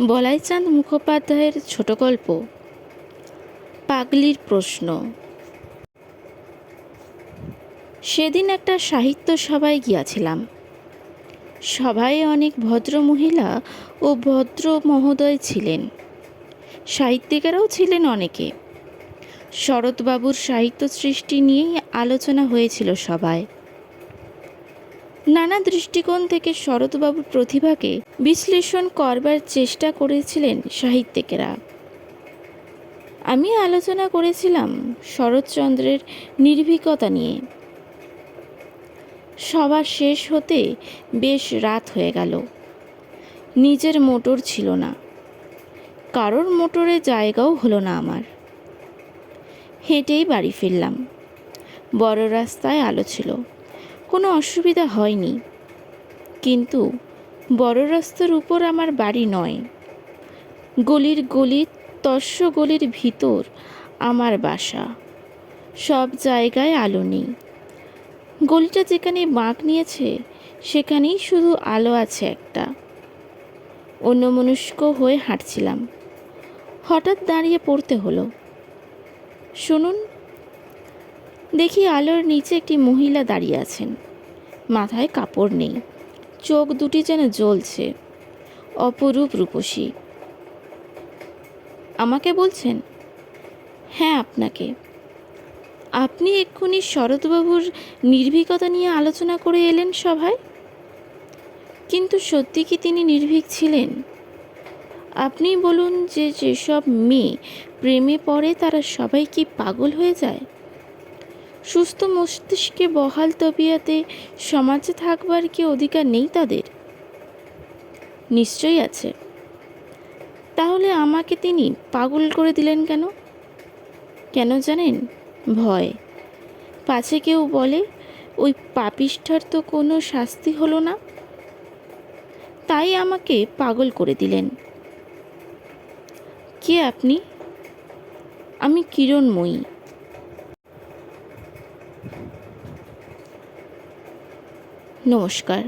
বলাইচাঁদ মুখোপাধ্যায়ের ছোট গল্প। পাগলির প্রশ্ন। সেদিন একটা সাহিত্য সভায় গিয়াছিলাম। সভায় অনেক ভদ্র মহিলা ও ভদ্র মহোদয় ছিলেন। সাহিত্যিকেরাও ছিলেন অনেকে। শরৎবাবুর সাহিত্য সৃষ্টি নিয়েই আলোচনা হয়েছিল সভায়। নানা দৃষ্টিকোণ থেকে শরৎবাবুর প্রতিভাকে বিশ্লেষণ করবার চেষ্টা করেছিলেন সাহিত্যিকেরা। আমি আলোচনা করেছিলাম শরৎচন্দ্রের নির্ভীকতা নিয়ে। সভা শেষ হতে বেশ রাত হয়ে গেল। নিজের মোটর ছিল না। কারোর মোটরে জায়গাও হলো না আমার। হেঁটেই বাড়ি ফিরলাম। বড় রাস্তায় আলো ছিল। কোনো অসুবিধা হয়নি। কিন্তু বড় রাস্তার উপর আমার বাড়ি নয়। গলির গলি তস্য গলির ভিতর আমার বাসা। সব জায়গায় আলো নেই। গলিটা যেখানে বাঁক নিয়েছে, সেখানেই শুধু আলো আছে একটা। অন্যমনস্ক হয়ে হাঁটছিলাম। হঠাৎ দাঁড়িয়ে পড়তে হলো। শুনুন দেখি আলোর নিচে একটি মহিলা দাঁড়িয়ে আছেন। মাথায় কাপড় নেই, চোখ দুটি যেন জ্বলছে। অপরূপ রূপসী। আমাকে বলছেন হ্যাঁ আপনাকে। আপনি এক্ষুনি শরৎবাবুর নির্ভীকতা নিয়ে আলোচনা করে এলেন সভায়? কিন্তু সত্যি কি তিনি নির্ভীক ছিলেন? আপনি বলুন যে যেসব মেয়ে প্রেমে পড়ে তারা সবাই কি পাগল হয়ে যায়? সুস্থ মস্তিষ্কে বহাল তবিয়াতে সমাজে থাকবার কি অধিকার নেই তাদের? নিশ্চয়ই আছে। তাহলে আমাকে তিনি পাগল করে দিলেন কেন? কেন জানেন? ভয়। পাছে কেউ বলে, ওই পাপিষ্ঠার তো কোনো শাস্তি হলো না? তাই আমাকে পাগল করে দিলেন। কে আপনি? আমি কিরণময়ী। নমস্কার।